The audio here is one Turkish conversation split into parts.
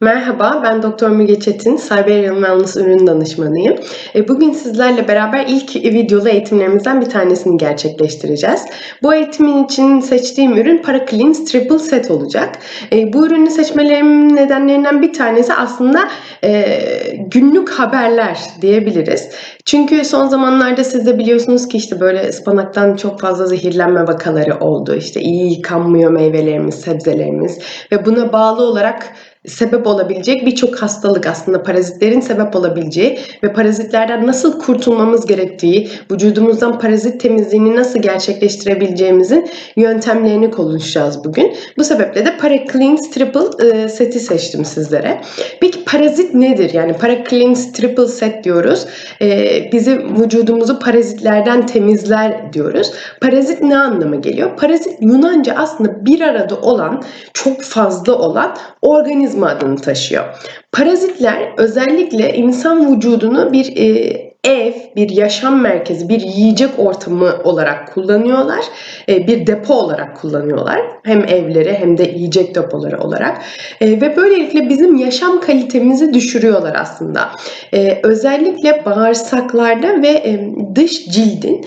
Merhaba, ben Doktor Müge Çetin, Cyber Wellness ürün danışmanıyım. E, Bugün sizlerle beraber ilk videolu eğitimlerimizden bir tanesini gerçekleştireceğiz. Bu eğitimin için seçtiğim ürün Paracleanse Triple Set olacak. E, Bu ürünü seçmelerimin nedenlerinden bir tanesi aslında e, günlük haberler diyebiliriz. Çünkü son zamanlarda siz de biliyorsunuz ki işte böyle ıspanaktan çok fazla zehirlenme vakaları oldu. İşte iyi yıkanmıyor meyvelerimiz, sebzelerimiz ve buna bağlı olarak sebep olabilecek birçok hastalık aslında parazitlerin sebep olabileceği ve parazitlerden nasıl kurtulmamız gerektiği, vücudumuzdan parazit temizliğini nasıl gerçekleştirebileceğimizin yöntemlerini konuşacağız bugün. Bu sebeple de Paracleanse Triple e, seti seçtim sizlere. Peki parazit nedir? Yani Paracleanse Triple set diyoruz. E, bizi vücudumuzu parazitlerden temizler diyoruz. Parazit ne anlama geliyor? Parazit Yunanca aslında bir arada olan, çok fazla olan organizma adını taşıyor. Parazitler özellikle insan vücudunu bir e, ev, bir yaşam merkezi, bir yiyecek ortamı olarak kullanıyorlar. E, bir depo olarak kullanıyorlar. Hem evleri hem de yiyecek depoları olarak. E, ve böylelikle bizim yaşam kalitemizi düşürüyorlar aslında. E, özellikle bağırsaklarda ve dış cildin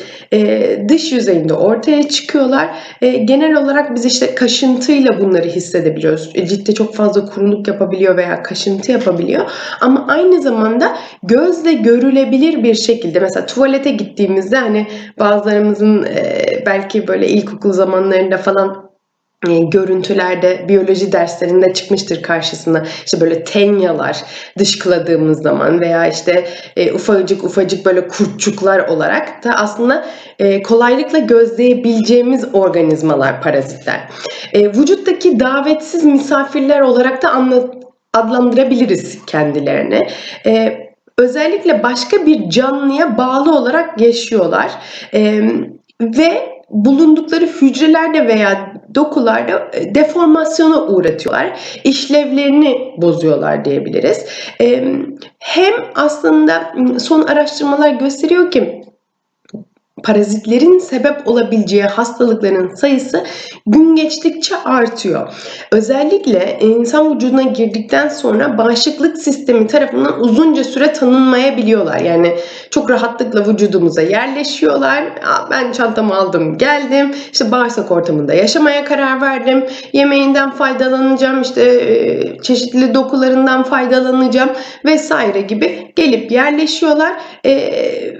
dış yüzeyinde ortaya çıkıyorlar. Genel olarak biz işte kaşıntıyla bunları hissedebiliyoruz. Ciltte çok fazla kuruluk yapabiliyor veya kaşıntı yapabiliyor. Ama aynı zamanda gözle görülebilir bir bir şekilde mesela tuvalete gittiğimizde hani bazılarımızın e, belki böyle ilkokul zamanlarında falan e, görüntülerde biyoloji derslerinde çıkmıştır karşısına işte böyle tenyalar dışkıladığımız zaman veya işte e, ufacık ufacık böyle kurtçuklar olarak da aslında kolaylıkla gözleyebileceğimiz organizmalar parazitler. Vücuttaki davetsiz misafirler olarak da anla, adlandırabiliriz kendilerini. E, özellikle başka bir canlıya bağlı olarak yaşıyorlar. E, ve bulundukları hücrelerde veya dokularda deformasyona uğratıyorlar. İşlevlerini bozuyorlar diyebiliriz. Hem aslında son araştırmalar gösteriyor ki parazitlerin sebep olabileceği hastalıkların sayısı gün geçtikçe artıyor. Özellikle insan vücuduna girdikten sonra bağışıklık sistemi tarafından uzunca süre tanınmayabiliyorlar. Yani çok rahatlıkla vücudumuza yerleşiyorlar. Ben çantamı aldım geldim. İşte bağırsak ortamında yaşamaya karar verdim. Yemeğinden faydalanacağım. işte e, çeşitli dokularından faydalanacağım vesaire gibi gelip yerleşiyorlar. E,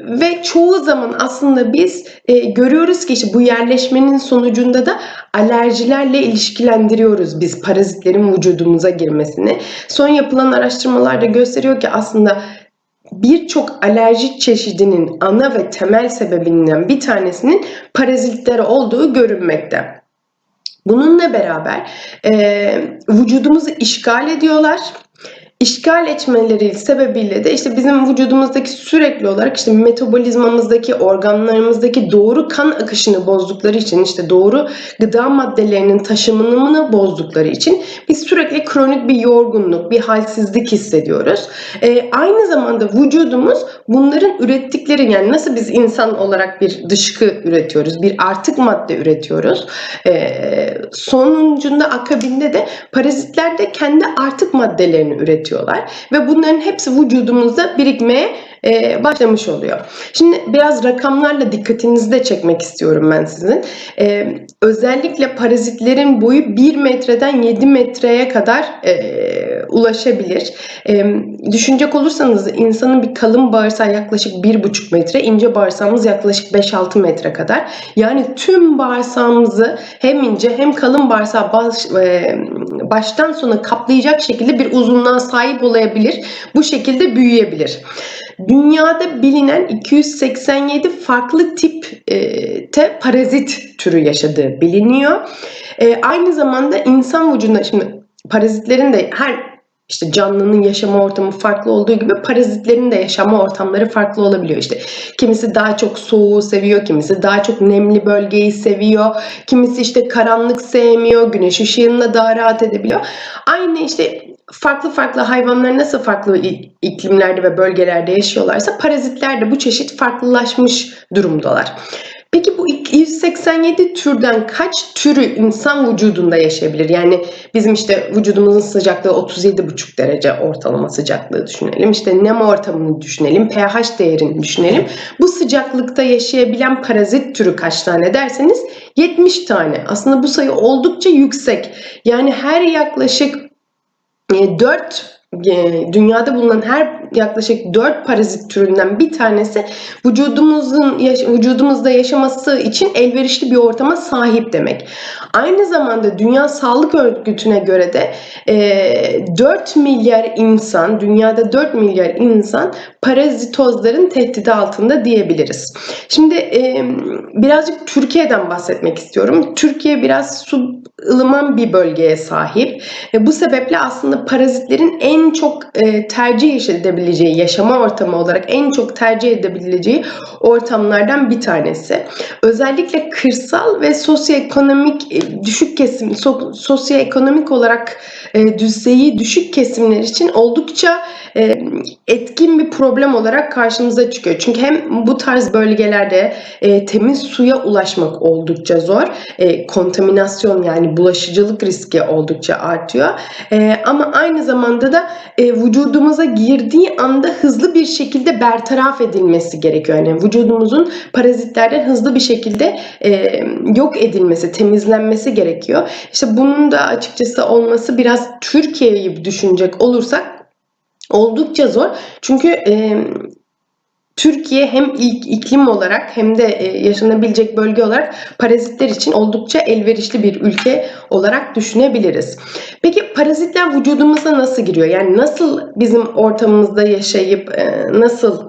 ve çoğu zaman aslında biz e, görüyoruz ki işte bu yerleşmenin sonucunda da alerjilerle ilişkilendiriyoruz biz parazitlerin vücudumuza girmesini. Son yapılan araştırmalarda gösteriyor ki aslında birçok alerji çeşidinin ana ve temel sebebinden bir tanesinin parazitler olduğu görünmekte. Bununla beraber e, vücudumuzu işgal ediyorlar işgal etmeleri sebebiyle de işte bizim vücudumuzdaki sürekli olarak işte metabolizmamızdaki organlarımızdaki doğru kan akışını bozdukları için işte doğru gıda maddelerinin taşımını bozdukları için biz sürekli kronik bir yorgunluk, bir halsizlik hissediyoruz. Ee, aynı zamanda vücudumuz bunların ürettikleri yani nasıl biz insan olarak bir dışkı üretiyoruz, bir artık madde üretiyoruz. Ee, sonucunda akabinde de parazitler de kendi artık maddelerini üretiyor üretiyorlar ve bunların hepsi vücudumuzda birikmeye e, başlamış oluyor. Şimdi biraz rakamlarla dikkatinizi de çekmek istiyorum ben sizin. E, özellikle parazitlerin boyu 1 metreden 7 metreye kadar e, ulaşabilir. E, düşünecek olursanız insanın bir kalın bağırsağı yaklaşık 1,5 metre, ince bağırsağımız yaklaşık 5-6 metre kadar. Yani tüm bağırsağımızı hem ince hem kalın bağırsağı baş, e, baştan sona kaplayacak şekilde bir uzunluğa sahip olabilir. Bu şekilde büyüyebilir. Dünyada bilinen 287 farklı tipte e, parazit türü yaşadığı biliniyor. E, aynı zamanda insan vücudunda şimdi parazitlerin de her işte canlının yaşama ortamı farklı olduğu gibi parazitlerin de yaşama ortamları farklı olabiliyor. İşte kimisi daha çok soğuğu seviyor, kimisi daha çok nemli bölgeyi seviyor, kimisi işte karanlık sevmiyor, güneş ışığında daha rahat edebiliyor. Aynı işte farklı farklı hayvanlar nasıl farklı iklimlerde ve bölgelerde yaşıyorlarsa parazitler de bu çeşit farklılaşmış durumdalar. Peki bu iklim 187 türden kaç türü insan vücudunda yaşayabilir? Yani bizim işte vücudumuzun sıcaklığı 37,5 derece ortalama sıcaklığı düşünelim. İşte nem ortamını düşünelim, pH değerini düşünelim. Bu sıcaklıkta yaşayabilen parazit türü kaç tane derseniz 70 tane. Aslında bu sayı oldukça yüksek. Yani her yaklaşık 4 e, dünyada bulunan her yaklaşık 4 parazit türünden bir tanesi vücudumuzun vücudumuzda yaşaması için elverişli bir ortama sahip demek. Aynı zamanda Dünya Sağlık Örgütü'ne göre de 4 e, milyar insan, dünyada 4 milyar insan parazitozların tehdidi altında diyebiliriz. Şimdi e, birazcık Türkiye'den bahsetmek istiyorum. Türkiye biraz su ılıman bir bölgeye sahip. Bu sebeple aslında parazitlerin en çok tercih edilebileceği edebileceği, yaşama ortamı olarak en çok tercih edebileceği ortamlardan bir tanesi. Özellikle kırsal ve sosyoekonomik e, düşük kesim, sosyoekonomik olarak e, düzeyi düşük kesimler için oldukça e, etkin bir problem olarak karşımıza çıkıyor. Çünkü hem bu tarz bölgelerde temiz suya ulaşmak oldukça zor. Kontaminasyon yani bulaşıcılık riski oldukça artıyor. Ama aynı zamanda da vücudumuza girdiği anda hızlı bir şekilde bertaraf edilmesi gerekiyor. Yani vücudumuzun parazitlerden hızlı bir şekilde e, yok edilmesi, temizlenmesi gerekiyor. İşte bunun da açıkçası olması biraz Türkiye'yi düşünecek olursak oldukça zor. Çünkü e, Türkiye hem ilk iklim olarak hem de yaşanabilecek bölge olarak parazitler için oldukça elverişli bir ülke olarak düşünebiliriz. Peki parazitler vücudumuza nasıl giriyor? Yani nasıl bizim ortamımızda yaşayıp nasıl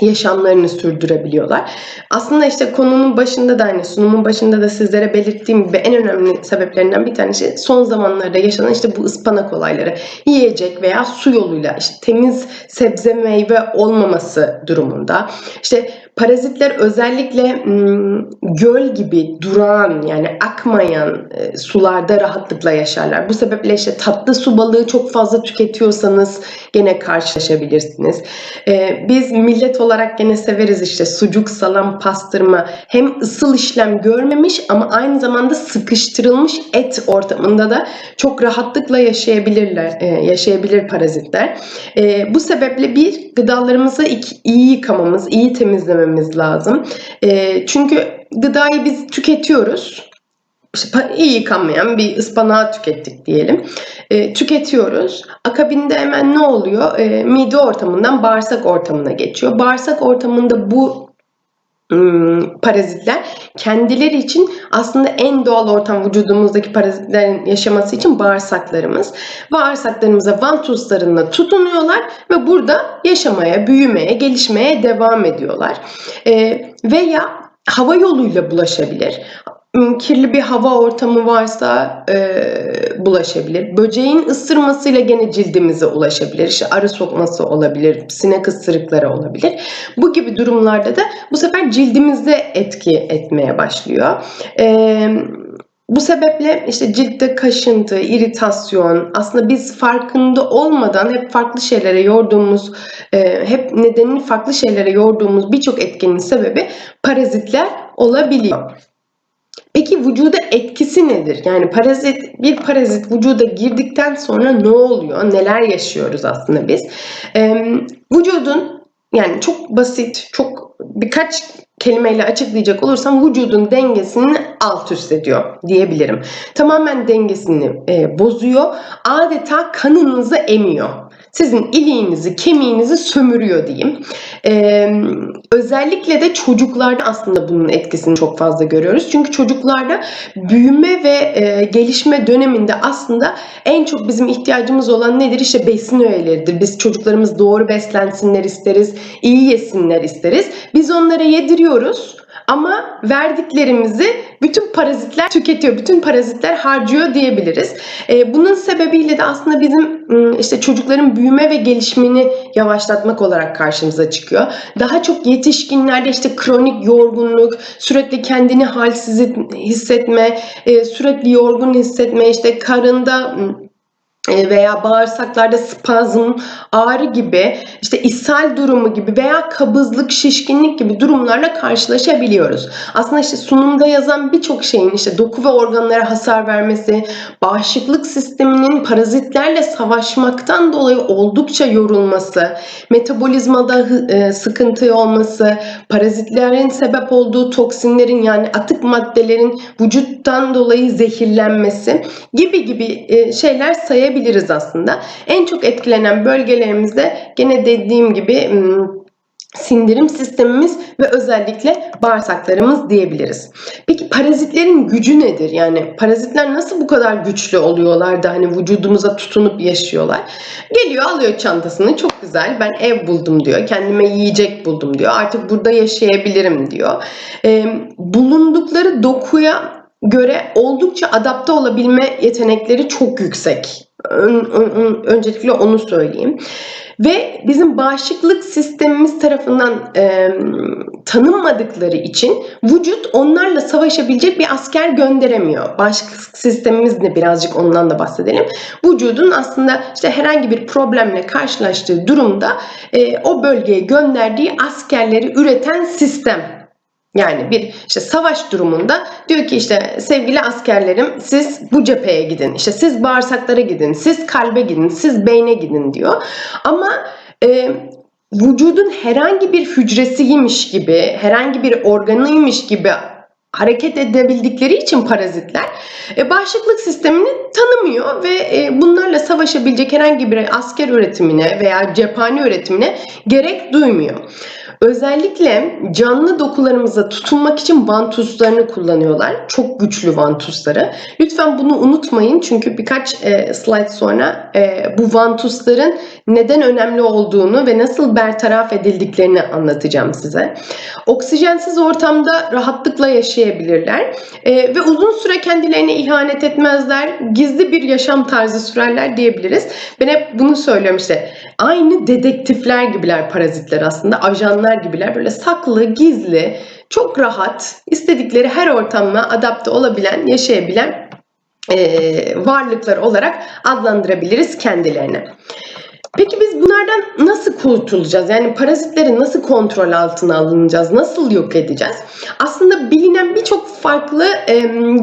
yaşamlarını sürdürebiliyorlar. Aslında işte konunun başında da hani sunumun başında da sizlere belirttiğim gibi en önemli sebeplerinden bir tanesi son zamanlarda yaşanan işte bu ıspanak olayları. Yiyecek veya su yoluyla işte temiz sebze meyve olmaması durumunda. İşte Parazitler özellikle göl gibi duran yani akmayan e, sularda rahatlıkla yaşarlar. Bu sebeple işte tatlı su balığı çok fazla tüketiyorsanız gene karşılaşabilirsiniz. E, biz millet olarak gene severiz işte sucuk, salam, pastırma hem ısıl işlem görmemiş ama aynı zamanda sıkıştırılmış et ortamında da çok rahatlıkla yaşayabilirler, e, yaşayabilir parazitler. Bu sebeple bir gıdalarımızı iyi yıkamamız, iyi temizlememiz etmememiz lazım. E, çünkü gıdayı biz tüketiyoruz. İşte iyi yıkanmayan bir ıspanağı tükettik diyelim. E, tüketiyoruz. Akabinde hemen ne oluyor? E, mide ortamından bağırsak ortamına geçiyor. Bağırsak ortamında bu parazitler kendileri için aslında en doğal ortam vücudumuzdaki parazitlerin yaşaması için bağırsaklarımız. Bağırsaklarımıza vantuzlarına tutunuyorlar ve burada yaşamaya, büyümeye, gelişmeye devam ediyorlar. E, veya hava yoluyla bulaşabilir kirli bir hava ortamı varsa e, bulaşabilir. Böceğin ısırmasıyla gene cildimize ulaşabilir. İşte arı sokması olabilir, sinek ısırıkları olabilir. Bu gibi durumlarda da bu sefer cildimizde etki etmeye başlıyor. E, bu sebeple işte ciltte kaşıntı, iritasyon, aslında biz farkında olmadan hep farklı şeylere yorduğumuz, e, hep nedenini farklı şeylere yorduğumuz birçok etkenin sebebi parazitler olabiliyor. Peki vücuda etkisi nedir? Yani parazit bir parazit vücuda girdikten sonra ne oluyor? Neler yaşıyoruz aslında biz? Ee, vücudun yani çok basit, çok birkaç kelimeyle açıklayacak olursam vücudun dengesini alt üst ediyor diyebilirim. Tamamen dengesini e, bozuyor. Adeta kanınızı emiyor sizin iliğinizi, kemiğinizi sömürüyor diyeyim. Ee, özellikle de çocuklarda aslında bunun etkisini çok fazla görüyoruz. Çünkü çocuklarda büyüme ve e, gelişme döneminde aslında en çok bizim ihtiyacımız olan nedir? İşte besin öğeleridir. Biz çocuklarımız doğru beslensinler isteriz, iyi yesinler isteriz. Biz onlara yediriyoruz ama verdiklerimizi bütün parazitler tüketiyor, bütün parazitler harcıyor diyebiliriz. E, bunun sebebiyle de aslında bizim işte çocukların büyüme ve gelişimini yavaşlatmak olarak karşımıza çıkıyor. Daha çok yetişkinlerde işte kronik yorgunluk, sürekli kendini halsiz hissetme, e, sürekli yorgun hissetme, işte karında e, veya bağırsaklarda spazm, ağrı gibi, işte ishal durumu gibi veya kabızlık, şişkinlik gibi durumlarla karşılaşabiliyoruz. Aslında işte sunumda yazan birçok şeyin işte doku ve organlara hasar vermesi, bağışıklık sisteminin parazitlerle savaşmaktan dolayı oldukça yorulması, metabolizmada e, sıkıntı olması, parazitlerin sebep olduğu toksinlerin yani atık maddelerin vücuttan dolayı zehirlenmesi gibi gibi e, şeyler sayabiliriz sayabiliriz aslında. En çok etkilenen bölgelerimizde gene dediğim gibi sindirim sistemimiz ve özellikle bağırsaklarımız diyebiliriz. Peki parazitlerin gücü nedir? Yani parazitler nasıl bu kadar güçlü oluyorlar da hani vücudumuza tutunup yaşıyorlar? Geliyor alıyor çantasını çok güzel ben ev buldum diyor. Kendime yiyecek buldum diyor. Artık burada yaşayabilirim diyor. Ee, bulundukları dokuya göre oldukça adapte olabilme yetenekleri çok yüksek. Ön, ön, öncelikle onu söyleyeyim. Ve bizim bağışıklık sistemimiz tarafından e, tanınmadıkları için vücut onlarla savaşabilecek bir asker gönderemiyor. Bağışıklık sistemimiz de birazcık ondan da bahsedelim. Vücudun aslında işte herhangi bir problemle karşılaştığı durumda e, o bölgeye gönderdiği askerleri üreten sistem yani bir işte savaş durumunda diyor ki işte sevgili askerlerim siz bu cepheye gidin. İşte siz bağırsaklara gidin, siz kalbe gidin, siz beyne gidin diyor. Ama e, vücudun herhangi bir hücresiymiş gibi, herhangi bir organıymış gibi hareket edebildikleri için parazitler e, bağışıklık sistemini tanımıyor ve e, bunlarla savaşabilecek herhangi bir asker üretimine veya cephane üretimine gerek duymuyor. Özellikle canlı dokularımıza tutunmak için vantuzlarını kullanıyorlar. Çok güçlü vantuzları. Lütfen bunu unutmayın çünkü birkaç e, slide sonra e, bu vantuzların neden önemli olduğunu ve nasıl bertaraf edildiklerini anlatacağım size. Oksijensiz ortamda rahatlıkla yaşayabilirler e, ve uzun süre kendilerine ihanet etmezler. Gizli bir yaşam tarzı sürerler diyebiliriz. Ben hep bunu söylüyorum işte. Aynı dedektifler gibiler parazitler aslında. Ajanlar gibiler. Böyle saklı, gizli, çok rahat, istedikleri her ortamla adapte olabilen, yaşayabilen e, varlıklar olarak adlandırabiliriz kendilerini. Peki biz bunlardan nasıl kurtulacağız? Yani parazitleri nasıl kontrol altına alınacağız? Nasıl yok edeceğiz? Aslında bilinen birçok farklı e,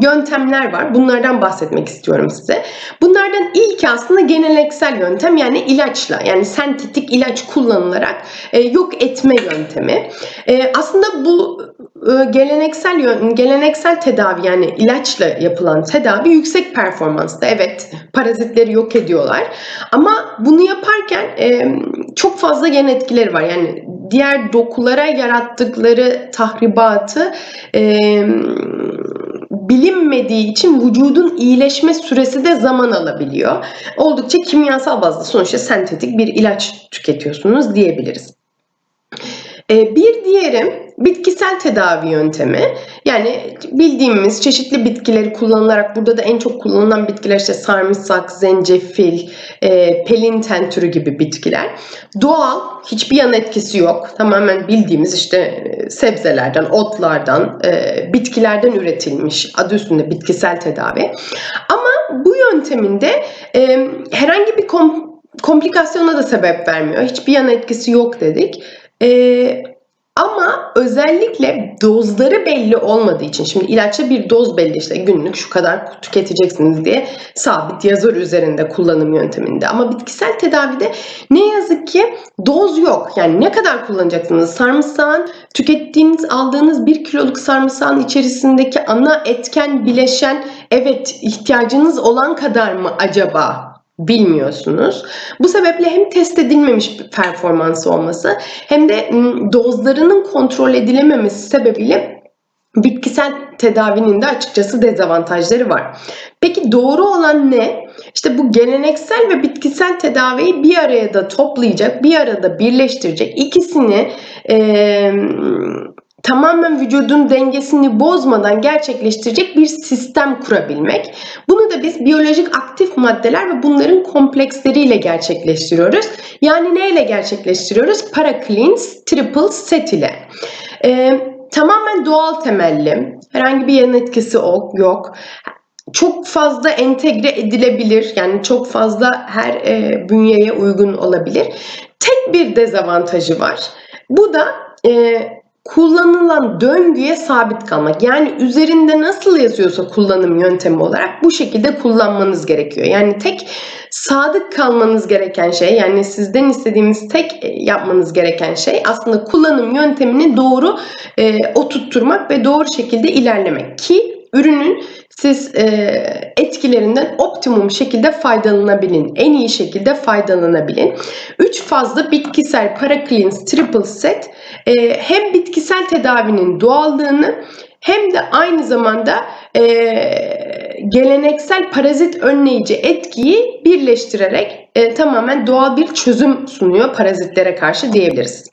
yöntemler var. Bunlardan bahsetmek istiyorum size. Bunlardan ilki aslında geleneksel yöntem yani ilaçla yani sentetik ilaç kullanılarak e, yok etme yöntemi. E, aslında bu geleneksel geleneksel tedavi yani ilaçla yapılan tedavi yüksek performansta. Evet parazitleri yok ediyorlar. Ama bunu yaparken çok fazla yan etkileri var. Yani diğer dokulara yarattıkları tahribatı bilinmediği için vücudun iyileşme süresi de zaman alabiliyor. Oldukça kimyasal bazda sonuçta sentetik bir ilaç tüketiyorsunuz diyebiliriz. E, bir diğeri bitkisel tedavi yöntemi. Yani bildiğimiz çeşitli bitkileri kullanılarak burada da en çok kullanılan bitkiler işte sarımsak, zencefil, e, pelinten türü gibi bitkiler. Doğal, hiçbir yan etkisi yok. Tamamen bildiğimiz işte e, sebzelerden, otlardan, e, bitkilerden üretilmiş adı üstünde bitkisel tedavi. Ama bu yönteminde e, herhangi bir kom komplikasyona da sebep vermiyor. Hiçbir yan etkisi yok dedik. Ee, ama özellikle dozları belli olmadığı için şimdi ilaçta bir doz belli işte günlük şu kadar tüketeceksiniz diye sabit yazar üzerinde kullanım yönteminde. Ama bitkisel tedavide ne yazık ki doz yok. Yani ne kadar kullanacaksınız? Sarımsağın tükettiğiniz aldığınız bir kiloluk sarımsağın içerisindeki ana etken bileşen evet ihtiyacınız olan kadar mı acaba bilmiyorsunuz. Bu sebeple hem test edilmemiş bir performansı olması hem de dozlarının kontrol edilememesi sebebiyle bitkisel tedavinin de açıkçası dezavantajları var. Peki doğru olan ne? İşte bu geleneksel ve bitkisel tedaviyi bir araya da toplayacak, bir arada birleştirecek. İkisini e, tamamen vücudun dengesini bozmadan gerçekleştirecek bir sistem kurabilmek. Bunu da biz biyolojik aktif maddeler ve bunların kompleksleriyle gerçekleştiriyoruz. Yani neyle gerçekleştiriyoruz? Paracleans triple set ile. Ee, tamamen doğal temelli, herhangi bir yan etkisi yok. çok fazla entegre edilebilir. Yani çok fazla her e, bünyeye uygun olabilir. Tek bir dezavantajı var. Bu da e, kullanılan döngüye sabit kalmak. Yani üzerinde nasıl yazıyorsa kullanım yöntemi olarak bu şekilde kullanmanız gerekiyor. Yani tek sadık kalmanız gereken şey yani sizden istediğimiz tek e, yapmanız gereken şey aslında kullanım yöntemini doğru e, oturtturmak ve doğru şekilde ilerlemek ki ürünün siz e, etkilerinden optimum şekilde faydalanabilin. En iyi şekilde faydalanabilin. 3 fazla bitkisel Paracleans Triple Set e, hem bitkisel tedavinin doğallığını hem de aynı zamanda e, geleneksel parazit önleyici etkiyi birleştirerek e, tamamen doğal bir çözüm sunuyor parazitlere karşı diyebiliriz.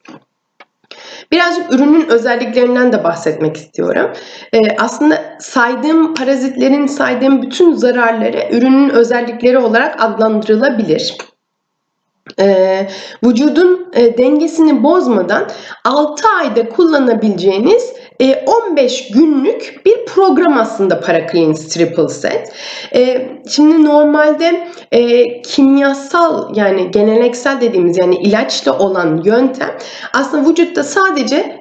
Birazcık ürünün özelliklerinden de bahsetmek istiyorum. Ee, aslında saydığım parazitlerin saydığım bütün zararları ürünün özellikleri olarak adlandırılabilir. Ee, vücudun e, dengesini bozmadan 6 ayda kullanabileceğiniz 15 e, günlük bir program aslında Paracleans Triple Set. E, şimdi normalde e, kimyasal yani geleneksel dediğimiz yani ilaçla olan yöntem aslında vücutta sadece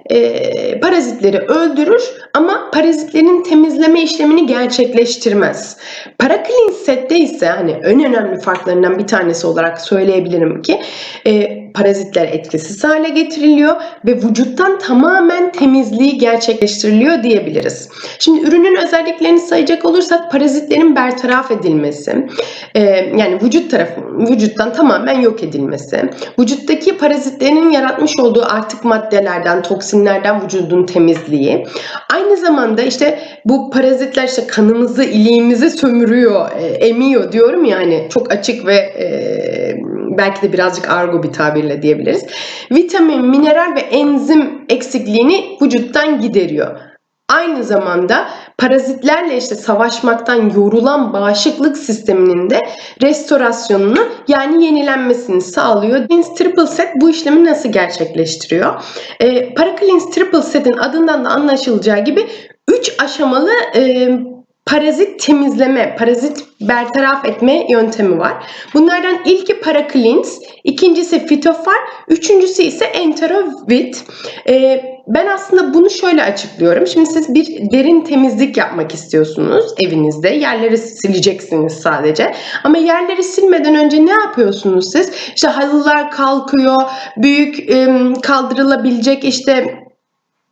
parazitleri öldürür ama parazitlerin temizleme işlemini gerçekleştirmez. Paracleans Set'te ise hani en önemli farklarından bir tanesi olarak söyleyebilirim ki parazitler etkisiz hale getiriliyor ve vücuttan tamamen temizliği gerçekleştiriliyor diyebiliriz. Şimdi ürünün özelliklerini sayacak olursak parazitlerin bertaraf edilmesi, e, yani vücut tarafı, vücuttan tamamen yok edilmesi, vücuttaki parazitlerin yaratmış olduğu artık maddelerden, toksinlerden vücudun temizliği, aynı zamanda işte bu parazitler işte kanımızı, iliğimizi sömürüyor, e, emiyor diyorum yani çok açık ve e, belki de birazcık argo bir tabirle diyebiliriz. Vitamin, mineral ve enzim eksikliğini vücuttan gideriyor. Aynı zamanda parazitlerle işte savaşmaktan yorulan bağışıklık sisteminin de restorasyonunu yani yenilenmesini sağlıyor. Cleans Triple Set bu işlemi nasıl gerçekleştiriyor? E, Paracleans Triple Set'in adından da anlaşılacağı gibi 3 aşamalı e, parazit temizleme, parazit bertaraf etme yöntemi var. Bunlardan ilki Paracleans, ikincisi Fitofar, üçüncüsü ise Enterovit. Ee, ben aslında bunu şöyle açıklıyorum. Şimdi siz bir derin temizlik yapmak istiyorsunuz evinizde. Yerleri sileceksiniz sadece. Ama yerleri silmeden önce ne yapıyorsunuz siz? İşte halılar kalkıyor, büyük kaldırılabilecek işte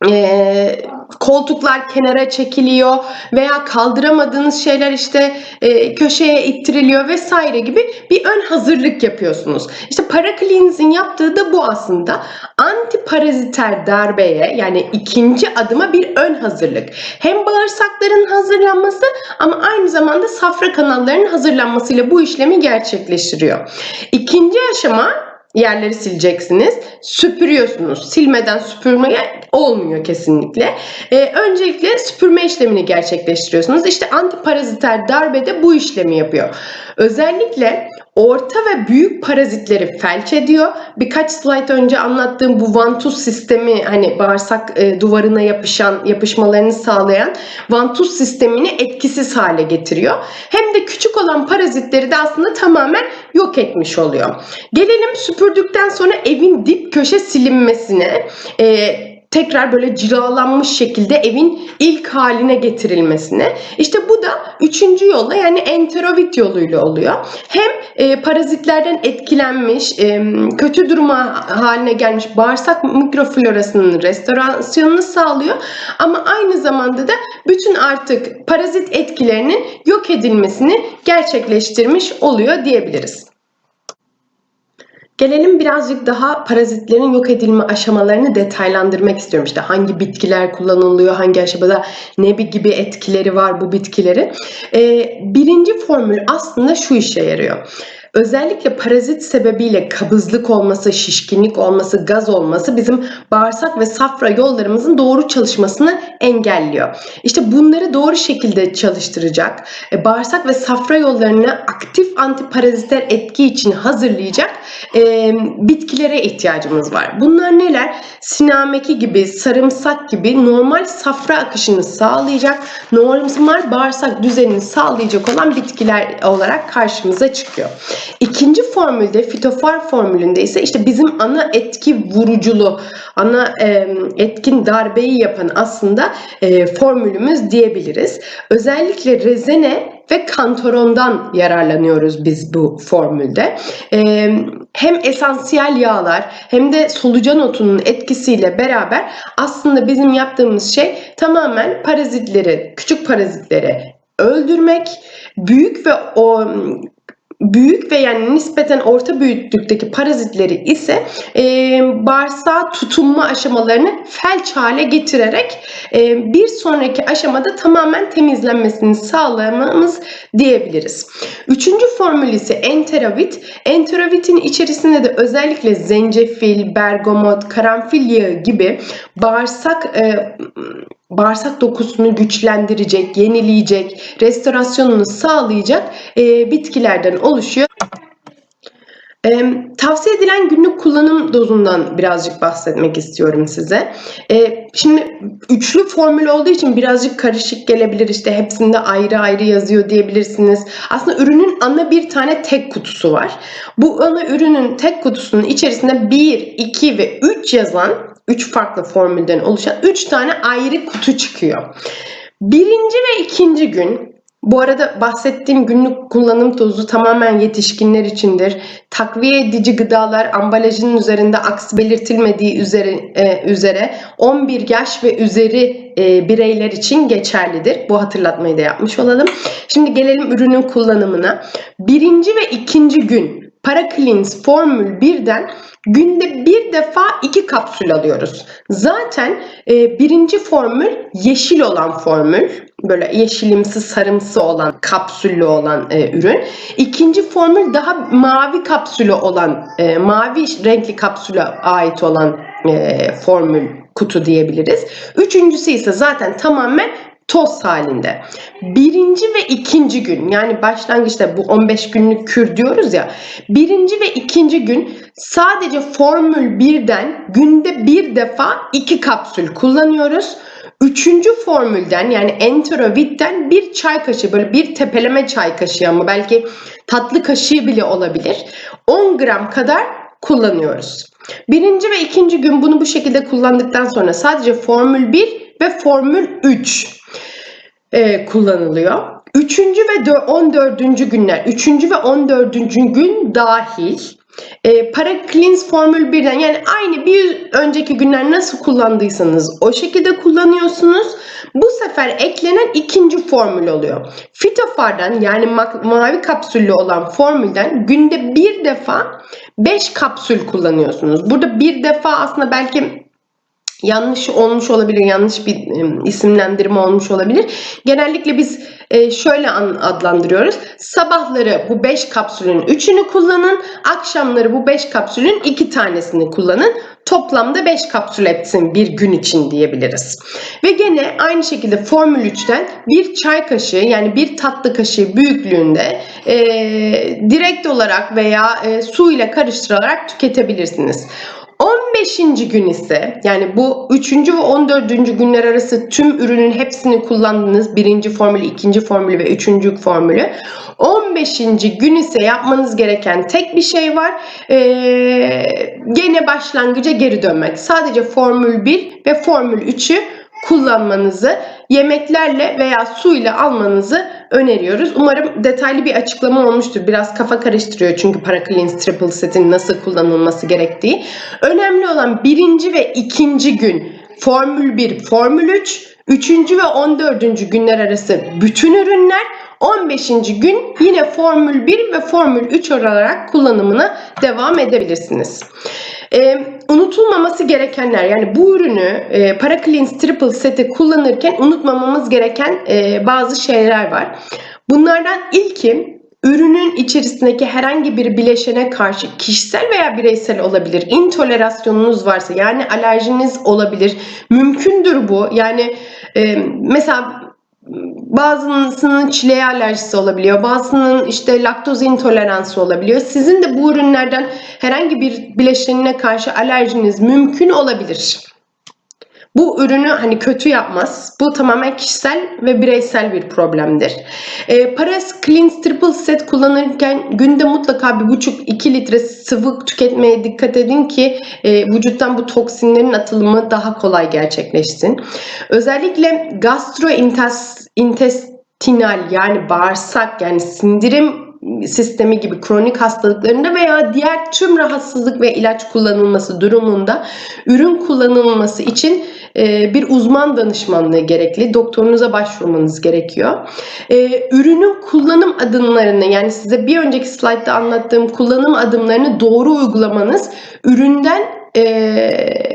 e, koltuklar kenara çekiliyor veya kaldıramadığınız şeyler işte e, köşeye ittiriliyor vesaire gibi bir ön hazırlık yapıyorsunuz. İşte Paracleans'in yaptığı da bu aslında. Antiparaziter darbeye yani ikinci adıma bir ön hazırlık. Hem bağırsakların hazırlanması ama aynı zamanda safra kanallarının hazırlanmasıyla bu işlemi gerçekleştiriyor. İkinci aşama yerleri sileceksiniz. Süpürüyorsunuz. Silmeden süpürmeye olmuyor kesinlikle. Ee, öncelikle süpürme işlemini gerçekleştiriyorsunuz. İşte antiparaziter darbede bu işlemi yapıyor. Özellikle orta ve büyük parazitleri felç ediyor. Birkaç slide önce anlattığım bu vantuz sistemi hani bağırsak e, duvarına yapışan yapışmalarını sağlayan vantuz sistemini etkisiz hale getiriyor. Hem de küçük olan parazitleri de aslında tamamen yok etmiş oluyor. Gelelim süpürdükten sonra evin dip köşe silinmesine. E, tekrar böyle cilalanmış şekilde evin ilk haline getirilmesine. İşte bu da üçüncü yolla yani enterovit yoluyla oluyor. Hem e, parazitlerden etkilenmiş, e, kötü duruma haline gelmiş bağırsak mikroflorasının restorasyonunu sağlıyor. Ama aynı zamanda da bütün artık parazit etkilerinin yok edilmesini gerçekleştirmiş oluyor diyebiliriz. Gelelim birazcık daha parazitlerin yok edilme aşamalarını detaylandırmak istiyorum. İşte hangi bitkiler kullanılıyor, hangi aşamada ne gibi etkileri var bu bitkilerin. Ee, birinci formül aslında şu işe yarıyor. Özellikle parazit sebebiyle kabızlık olması, şişkinlik olması, gaz olması bizim bağırsak ve safra yollarımızın doğru çalışmasını engelliyor. İşte bunları doğru şekilde çalıştıracak, e, bağırsak ve safra yollarını aktif antiparaziter etki için hazırlayacak e, bitkilere ihtiyacımız var. Bunlar neler? Sinameki gibi, sarımsak gibi normal safra akışını sağlayacak, normal bağırsak düzenini sağlayacak olan bitkiler olarak karşımıza çıkıyor. İkinci formülde fitofar formülünde ise işte bizim ana etki vuruculu, ana e, etkin darbeyi yapan aslında e, formülümüz diyebiliriz. Özellikle rezene ve kantorondan yararlanıyoruz biz bu formülde. Ee, hem esansiyel yağlar hem de solucan otunun etkisiyle beraber aslında bizim yaptığımız şey tamamen parazitleri, küçük parazitleri öldürmek, büyük ve o büyük ve yani nispeten orta büyüklükteki parazitleri ise e, bağırsağa tutunma aşamalarını felç hale getirerek e, bir sonraki aşamada tamamen temizlenmesini sağlamamız diyebiliriz. Üçüncü formül ise enteravit. Enteravitin içerisinde de özellikle zencefil, bergamot, karanfil yağı gibi bağırsak e, bağırsak dokusunu güçlendirecek, yenileyecek, restorasyonunu sağlayacak e, bitkilerden oluşuyor. E, tavsiye edilen günlük kullanım dozundan birazcık bahsetmek istiyorum size. E, şimdi üçlü formül olduğu için birazcık karışık gelebilir. İşte hepsinde ayrı ayrı yazıyor diyebilirsiniz. Aslında ürünün ana bir tane tek kutusu var. Bu ana ürünün tek kutusunun içerisinde 1, 2 ve 3 yazan 3 farklı formülden oluşan 3 tane ayrı kutu çıkıyor. Birinci ve ikinci gün bu arada bahsettiğim günlük kullanım tozu tamamen yetişkinler içindir. Takviye edici gıdalar ambalajının üzerinde aksi belirtilmediği üzere, e, üzere 11 yaş ve üzeri e, bireyler için geçerlidir. Bu hatırlatmayı da yapmış olalım. Şimdi gelelim ürünün kullanımına. Birinci ve ikinci gün Paracleans Formül 1'den günde bir defa iki kapsül alıyoruz. Zaten e, birinci formül yeşil olan formül. Böyle yeşilimsi sarımsı olan kapsüllü olan e, ürün. İkinci formül daha mavi kapsülü olan e, mavi renkli kapsüle ait olan e, formül kutu diyebiliriz. Üçüncüsü ise zaten tamamen toz halinde. Birinci ve ikinci gün yani başlangıçta bu 15 günlük kür diyoruz ya. Birinci ve ikinci gün sadece Formül 1'den günde bir defa iki kapsül kullanıyoruz. Üçüncü formülden yani enterovitten bir çay kaşığı böyle bir tepeleme çay kaşığı ama belki tatlı kaşığı bile olabilir. 10 gram kadar kullanıyoruz. Birinci ve ikinci gün bunu bu şekilde kullandıktan sonra sadece Formül 1 ve Formül 3 e, kullanılıyor. Üçüncü ve 14. günler, üçüncü ve 14. gün dahil e, para cleanse formül 1'den yani aynı bir önceki günler nasıl kullandıysanız o şekilde kullanıyorsunuz. Bu sefer eklenen ikinci formül oluyor. Fitofar'dan yani ma- mavi kapsüllü olan formülden günde bir defa 5 kapsül kullanıyorsunuz. Burada bir defa aslında belki yanlış olmuş olabilir, yanlış bir isimlendirme olmuş olabilir. Genellikle biz e, şöyle adlandırıyoruz. Sabahları bu 5 kapsülün 3'ünü kullanın, akşamları bu 5 kapsülün 2 tanesini kullanın. Toplamda 5 kapsül etsin bir gün için diyebiliriz. Ve gene aynı şekilde Formül 3'ten bir çay kaşığı yani bir tatlı kaşığı büyüklüğünde e, direkt olarak veya e, su ile karıştırarak tüketebilirsiniz. 15. gün ise yani bu 3. ve 14. günler arası tüm ürünün hepsini kullandığınız birinci formülü, ikinci formülü ve üçüncü formülü. 15. gün ise yapmanız gereken tek bir şey var. Ee, gene başlangıca geri dönmek. Sadece formül 1 ve formül 3'ü kullanmanızı yemeklerle veya su ile almanızı öneriyoruz. Umarım detaylı bir açıklama olmuştur. Biraz kafa karıştırıyor çünkü Paracleanse Triple Set'in nasıl kullanılması gerektiği. Önemli olan birinci ve ikinci gün Formül 1, Formül 3, üçüncü ve 14. günler arası bütün ürünler 15. gün yine Formül 1 ve Formül 3 olarak kullanımına devam edebilirsiniz. E, unutulmaması gerekenler yani bu ürünü e, Paracleanse Triple Set'i kullanırken unutmamamız gereken e, bazı şeyler var. Bunlardan ilki ürünün içerisindeki herhangi bir bileşene karşı kişisel veya bireysel olabilir. İntolerasyonunuz varsa yani alerjiniz olabilir. Mümkündür bu. Yani e, mesela bazısının çileğe alerjisi olabiliyor. Bazısının işte laktoz intoleransı olabiliyor. Sizin de bu ürünlerden herhangi bir bileşenine karşı alerjiniz mümkün olabilir. Bu ürünü hani kötü yapmaz. Bu tamamen kişisel ve bireysel bir problemdir. E, Paras Clean Triple Set kullanırken günde mutlaka 1,5-2 litre sıvı tüketmeye dikkat edin ki e, vücuttan bu toksinlerin atılımı daha kolay gerçekleşsin. Özellikle gastrointestinal yani bağırsak yani sindirim sistemi gibi kronik hastalıklarında veya diğer tüm rahatsızlık ve ilaç kullanılması durumunda ürün kullanılması için e, bir uzman danışmanlığı gerekli. Doktorunuza başvurmanız gerekiyor. E, ürünün kullanım adımlarını yani size bir önceki slaytta anlattığım kullanım adımlarını doğru uygulamanız üründen e,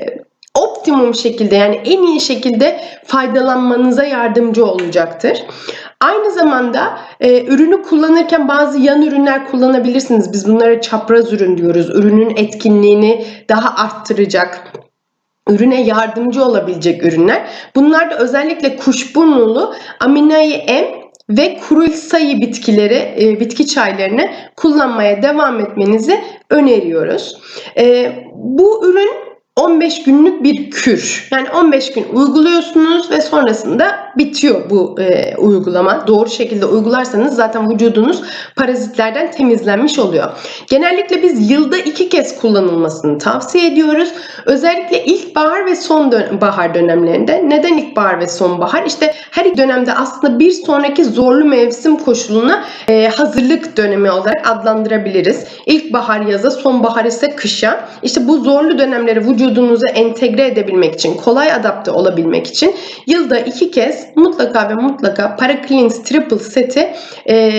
optimum şekilde yani en iyi şekilde faydalanmanıza yardımcı olacaktır. Aynı zamanda e, ürünü kullanırken bazı yan ürünler kullanabilirsiniz. Biz bunlara çapraz ürün diyoruz. Ürünün etkinliğini daha arttıracak, ürüne yardımcı olabilecek ürünler. Bunlar da özellikle kuşburnulu aminayı M ve kurul sayı bitkileri, e, bitki çaylarını kullanmaya devam etmenizi öneriyoruz. E, bu ürün 15 günlük bir kür. Yani 15 gün uyguluyorsunuz ve sonrasında bitiyor bu e, uygulama. Doğru şekilde uygularsanız zaten vücudunuz parazitlerden temizlenmiş oluyor. Genellikle biz yılda iki kez kullanılmasını tavsiye ediyoruz. Özellikle ilkbahar ve son dön- bahar dönemlerinde. Neden ilkbahar ve sonbahar? İşte her dönemde aslında bir sonraki zorlu mevsim koşuluna e, hazırlık dönemi olarak adlandırabiliriz. İlkbahar yaza, sonbahar ise kışa. İşte bu zorlu dönemleri vücudunuza entegre edebilmek için, kolay adapte olabilmek için yılda iki kez mutlaka ve mutlaka Paracleans Triple seti e,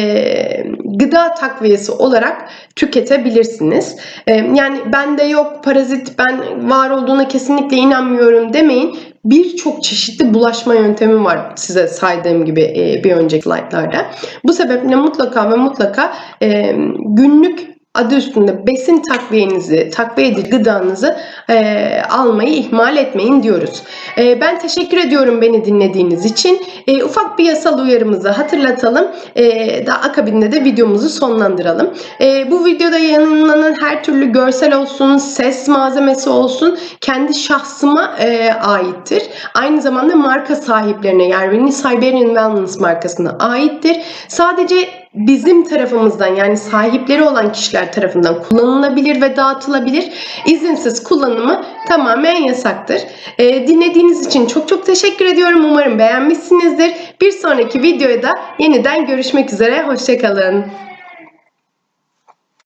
gıda takviyesi olarak tüketebilirsiniz. E, yani bende yok parazit ben var olduğuna kesinlikle inanmıyorum demeyin. Birçok çeşitli bulaşma yöntemi var size saydığım gibi e, bir önceki slaytlarda. Bu sebeple mutlaka ve mutlaka e, günlük adı üstünde besin takviyenizi, takviye edici gıdanızı e, almayı ihmal etmeyin diyoruz. E, ben teşekkür ediyorum beni dinlediğiniz için. E, ufak bir yasal uyarımızı hatırlatalım. E, daha akabinde de videomuzu sonlandıralım. E, bu videoda yayınlanan her türlü görsel olsun, ses malzemesi olsun kendi şahsıma e, aittir. Aynı zamanda marka sahiplerine yani Siberian Wellness markasına aittir. Sadece bizim tarafımızdan yani sahipleri olan kişiler tarafından kullanılabilir ve dağıtılabilir. İzinsiz kullanımı tamamen yasaktır. Ee, dinlediğiniz için çok çok teşekkür ediyorum. Umarım beğenmişsinizdir. Bir sonraki videoda yeniden görüşmek üzere. Hoşçakalın.